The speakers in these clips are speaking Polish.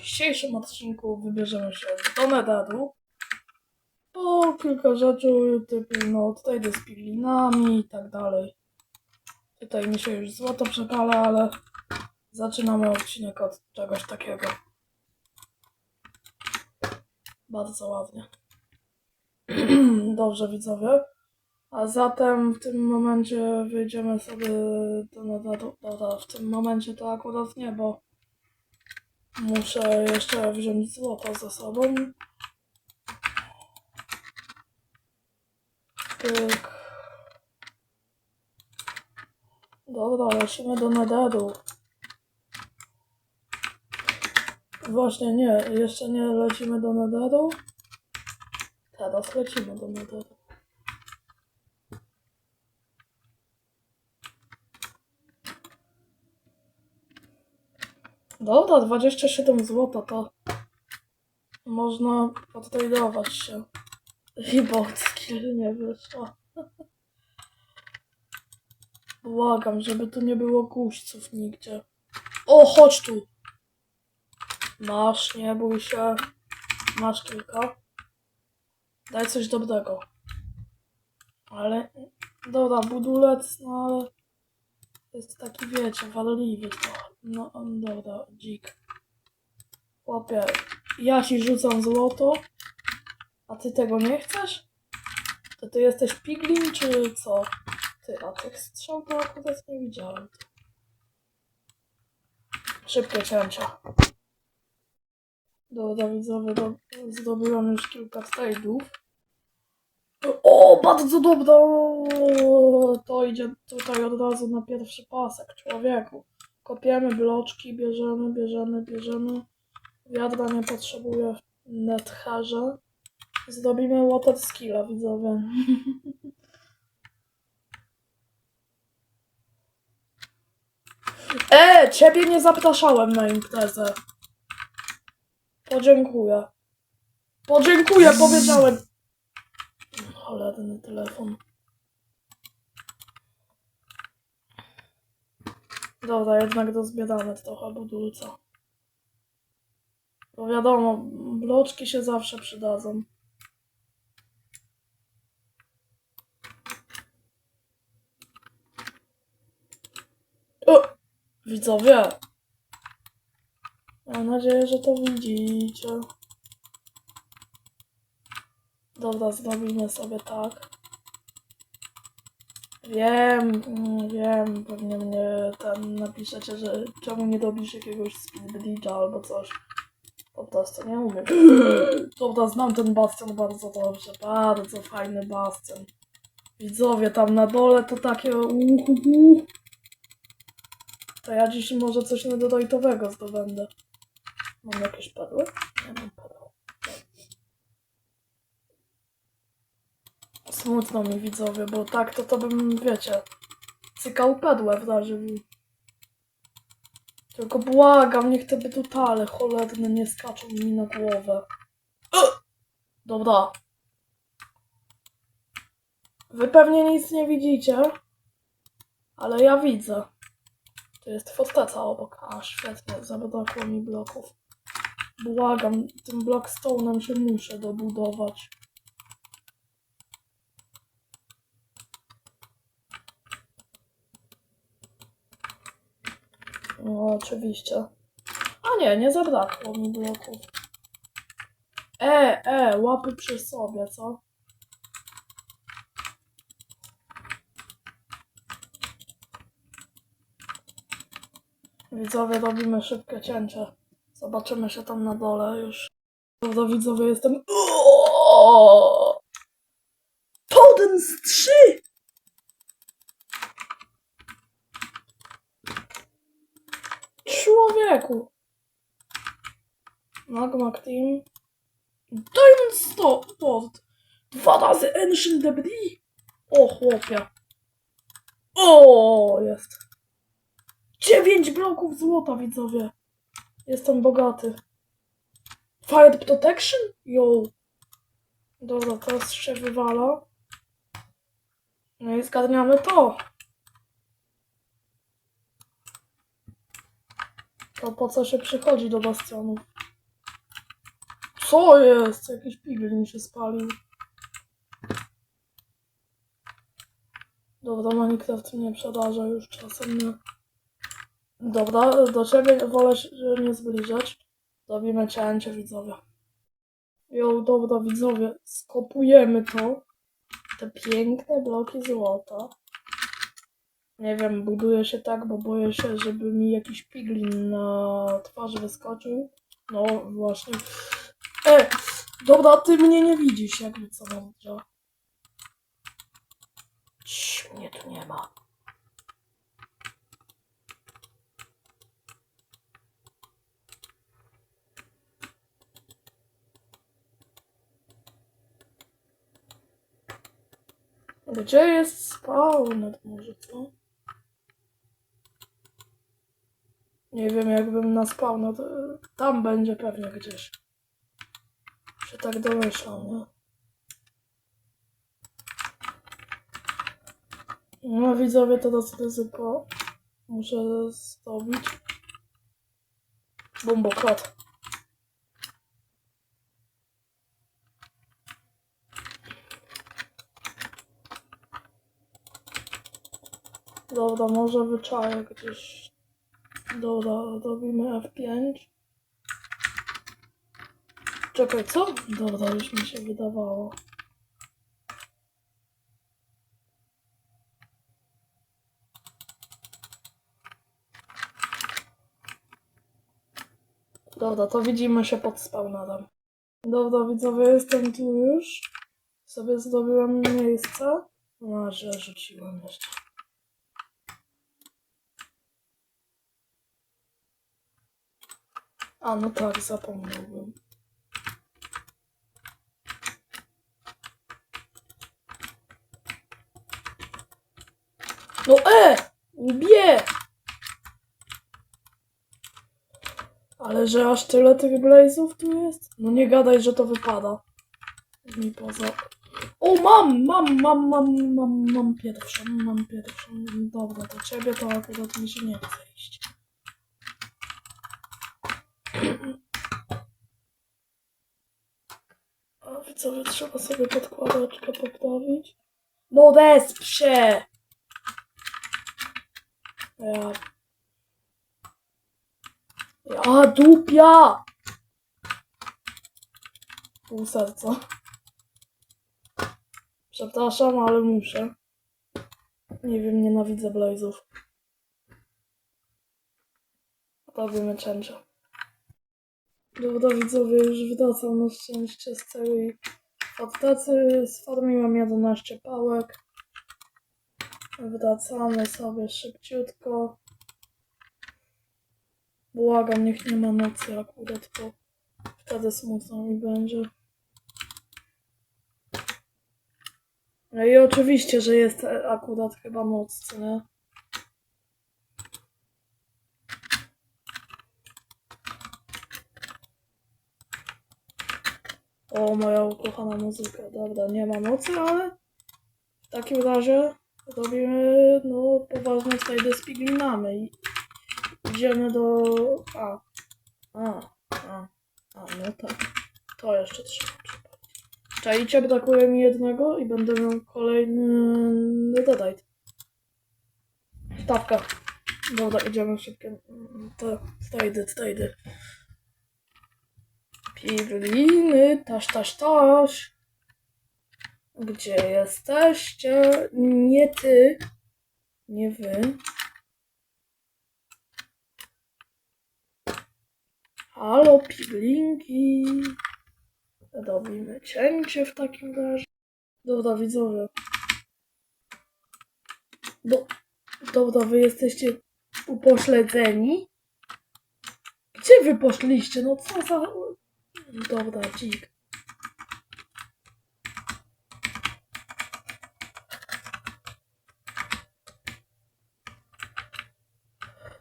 dzisiejszym odcinku wybierzemy się do Netheru. Po kilka rzeczy, typu no tutaj idę z i tak dalej. Tutaj mi się już złoto przepala, ale zaczynamy odcinek od czegoś takiego. Bardzo ładnie. Dobrze widzowie. A zatem w tym momencie wyjdziemy sobie do Netheru. Dobra, w tym momencie to akurat nie, bo Muszę jeszcze wziąć złoto ze sobą. Pyk. Dobra, lecimy do Netheru. Właśnie nie, jeszcze nie lecimy do Netheru. Teraz lecimy do Netheru. Dobra, 27 zł to można podtradować się. Rebound skill nie wyszło. Błagam, żeby tu nie było guźców nigdzie. O, chodź tu! Masz, nie bój się. Masz kilka. Daj coś dobrego. Ale, dobra, budulec, no ale jest taki, wiecie, walliwy trochę. No, dobra, dzik. Chłopie, ja ci rzucam złoto, a ty tego nie chcesz? To ty jesteś piglin, czy co? Ty, a tych strzał to akurat nie widziałem. Szybkie cięcia. Dobra, widzowie, do, zdobyłam już kilka trade'ów. O, bardzo dobra! To idzie tutaj od razu na pierwszy pasek, człowieku. Kopiemy bloczki, bierzemy, bierzemy, bierzemy. Wiadra nie potrzebuje w netherze. Zrobimy water skilla, widzowie. E, ciebie nie zapraszałem na imprezę. Podziękuję. Podziękuję, powiedziałem. Cholerny telefon. Dobra, jednak dozbieramy trochę budulca. Bo wiadomo, bloczki się zawsze przydadzą. O! Widzowie! Mam nadzieję, że to widzicie. Dobra, zrobimy sobie tak. Wiem, mm, wiem, pewnie mnie tam napiszecie, że czemu nie robisz jakiegoś speed bridge'a albo coś. Po prostu nie umiem. Dobra, znam ten bastion bardzo dobrze, bardzo fajny bastion. Widzowie, tam na dole to takie uhuhu. To ja dziś może coś nedorojtowego zdobędę. Mam jakieś perły? Nie mam perły. Smutno mi widzowie, bo tak to to bym, wiecie, cykał pedłę w w... Tylko błagam, niech te bytutale cholerne nie skaczą mi na głowę. Dobra. Wy pewnie nic nie widzicie, ale ja widzę. To jest forteca obok. A, świetnie, zabrakło mi bloków. Błagam, tym blockstone'em się muszę dobudować. No, oczywiście. A nie, nie zabrakło mi bloków. E, e, łapy przy sobie, co? Widzowie, robimy szybkie cięcie. Zobaczymy się tam na dole już. Dobra, widzowie, jestem... Oooo! Człowieku! Magma Team. Diamond Stopport! Dwa razy Ancient Debris! O chłopie! O jest! Dziewięć bloków złota, widzowie! Jestem bogaty. Fire Protection? Yo! Dobra, teraz się wywala. No i zgarniamy to. To po co się przychodzi do bastionów? Co jest? Jakiś piglin się spalił. Dobra, Minecraft nie przedarza już czasem. Nie. Dobra, do ciebie wolę się nie zbliżać. Robimy cięcie widzowie. Jo, dobra widzowie, skopujemy to. Te piękne bloki złota. Nie wiem, buduję się tak, bo boję się, żeby mi jakiś piglin na twarzy wyskoczył. No właśnie. E, dobra, ty mnie nie widzisz, jakby co będzie. Cii, mnie tu nie ma. Gdzie jest spawner może, co? Nie wiem, jakbym na spawner, to tam będzie pewnie gdzieś. Się tak domyślam, nie? No widzowie, teraz ryzyko. Muszę zrobić. Bomboklat. Dobra, może wyczaję gdzieś. Dobra, robimy F5. Czekaj, co? Dobra, już mi się wydawało. Dobra, to widzimy się pod spawnerem. Dobra, widzowie, jestem tu już. Sobie zdobyłem miejsce. No, że rzuciłem jeszcze. A, no tak, zapomniałbym. No e! Łbie! Ale że aż tyle tych blazów tu jest? No nie gadaj, że to wypada. Mi poza... O, mam, mam, mam, mam, mam, mam pierwszą, mam pierwszą. Dobra, to ciebie to akurat mi się nie chce iść. A widzowie, trzeba sobie podkładeczkę poprawić. No desp się! Ja... Ja dupia! Pół serca. Przepraszam, ale muszę. Nie wiem, nienawidzę blazów. Robimy cięcia. Dobra widzowie, już wracam na szczęście z całej fortecy. Sfarmiłem 11 pałek. Wracamy sobie szybciutko. Błagam, niech nie ma nocy akurat, bo wtedy smutno mi będzie. No i oczywiście, że jest akurat chyba noc, nie? O, moja ukochana muzyka. Dobra, nie ma nocy, ale w takim razie robimy, no, poważne slajdy z piglinami i idziemy do... A. A. A. A, no tak. To jeszcze trzeba przypomnieć. Czajcie, brakuje mi jednego i będę miał kolejny deadite. Stawka. Dobra, idziemy szybkie. To, slajdy, slajdy. Pigliny, taś, taś, taś. Gdzie jesteście? Nie ty. Nie wy. Halo, piglinki. Robimy cięcie w takim razie. Dobra, widzowie. Do, dobra, wy jesteście upośledzeni? Gdzie wy poszliście? No co za... Dobra, dzik.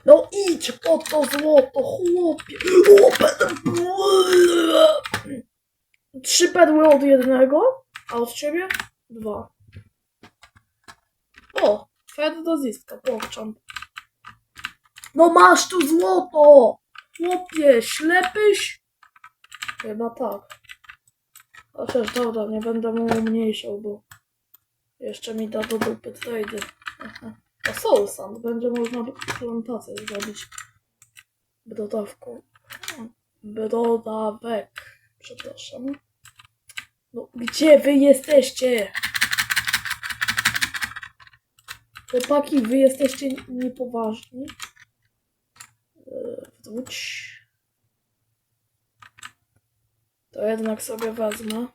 No idź po to złoto, chłopie. Trzy perły od jednego, a od ciebie dwa. O, Fed do zyska, pokczam. No masz tu złoto! Chłopie, ślepyś? Chyba tak. Chociaż dobra, nie będę mu umniejszał, bo jeszcze mi da do dupy trady. Aha. A Soul Sand będzie można plantację zrobić. Brodawką. Brodawek. Przepraszam. No, gdzie wy jesteście? Chłopaki, wy jesteście niepoważni. Yy, Wróć. To jednak sobie wezmę.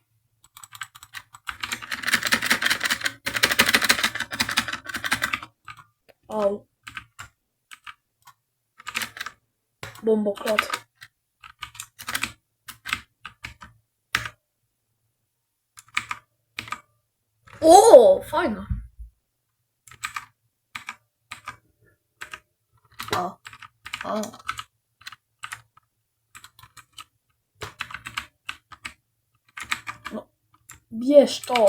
Au. Bomboklat. O, fajna. O, o. bierz to.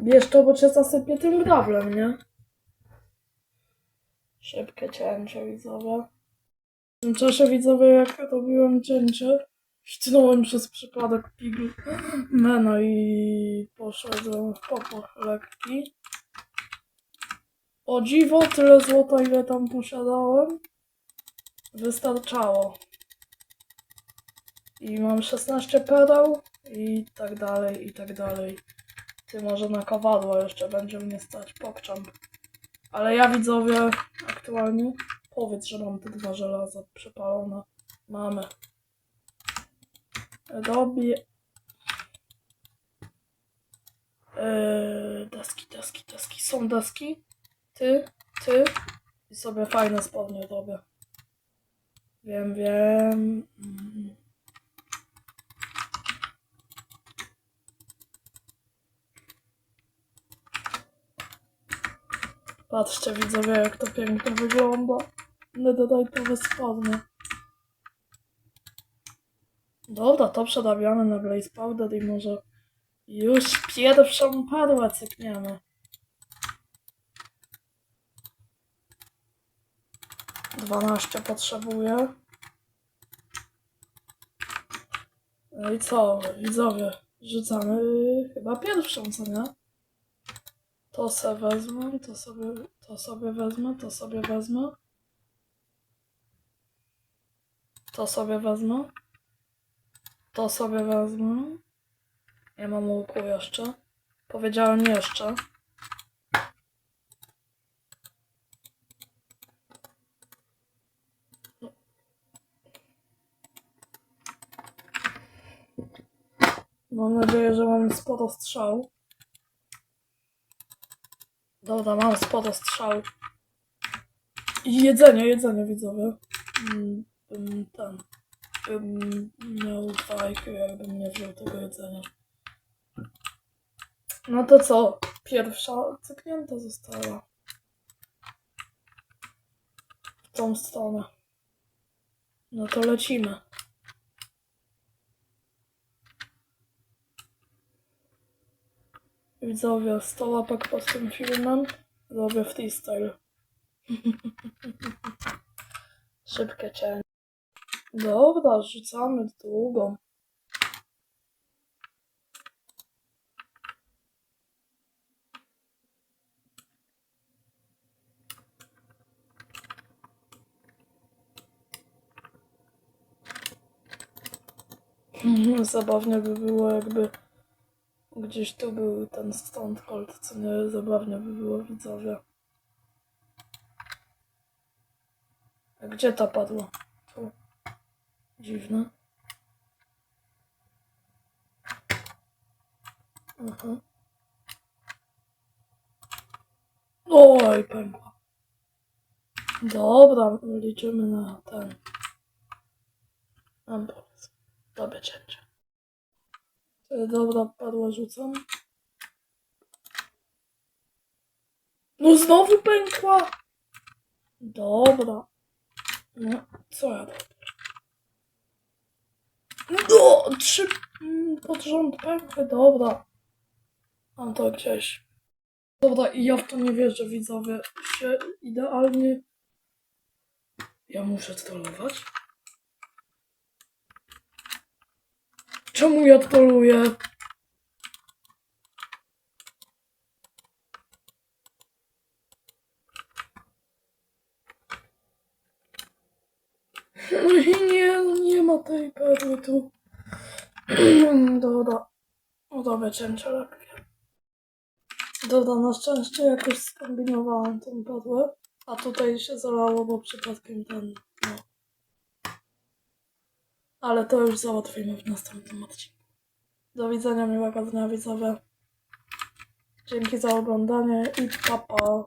Bierz to, bo cię zasypię tym grawlem, nie? Szybkie cięcie widzowe. W tym czasie widzowie, jak robiłem cięcie, ścinąłem przez przypadek pigl meno i poszedłem w popłoch lekki. O dziwo, tyle złota, ile tam posiadałem, wystarczało. I mam 16 pereł i tak dalej, i tak dalej. Ty może na kowadło jeszcze będzie mnie stać, pokczam. Ale ja widzowie aktualnie powiedz, że mam te dwa żelaza przepalone. Mamy. Robię. Eee, deski, deski, deski. Są deski. Ty, ty. I sobie fajne spodnie robię. Wiem, wiem. Mm. Patrzcie widzowie, jak to pięknie wygląda. Netherite'owe spodnie. Dobra, to przerabiamy na Blaze Powder i może już pierwszą perłę cykniemy. Dwanaście potrzebuję. No i co, widzowie? Rzucamy chyba pierwszą, co nie? To sobie wezmę, to sobie, to sobie wezmę, to sobie wezmę. To sobie wezmę. To sobie wezmę. Nie mam łuku jeszcze. Powiedziałem jeszcze. Mam nadzieję, że mam sporo strzał. Dobra, mam sporo strzał. Jedzenie, jedzenie widzowie. Mm, bym ten. Bym miał fajkę, jakbym nie wziął tego jedzenia. No to co? Pierwsza cyknięta została. W tą stronę. No to lecimy. Widzowie, 100 łapek pod tym filmem. Robię freestyle. Szybkie cięcie. Dobra, rzucamy długą. Zabawnie by było, jakby gdzieś tu był ten stąd cold, co nie zabawnie by było widzowie. A gdzie ta padła? Tu. Dziwne. Aha. Oj, pękła. Dobra, liczymy na ten. Mam pomysł. Dobre. Dobra, padła rzucam. No znowu pękła! Dobra. No, co ja robię? No, trzy mm, pod rząd pękły, dobra. Mam to gdzieś. Dobra, i ja w to nie wierzę, widzowie. Się idealnie... Ja muszę trollować? Czemu? No i nie, nie ma tej perły tu. Dobra. No dobra, cięcielek. Dobra, na szczęście jakoś skombinowałam tą perłę. A tutaj się zalało, bo przypadkiem ten. Ale to już załatwimy w następnym odcinku. Do widzenia, miłego dnia widzowie. Dzięki za oglądanie i pa pa.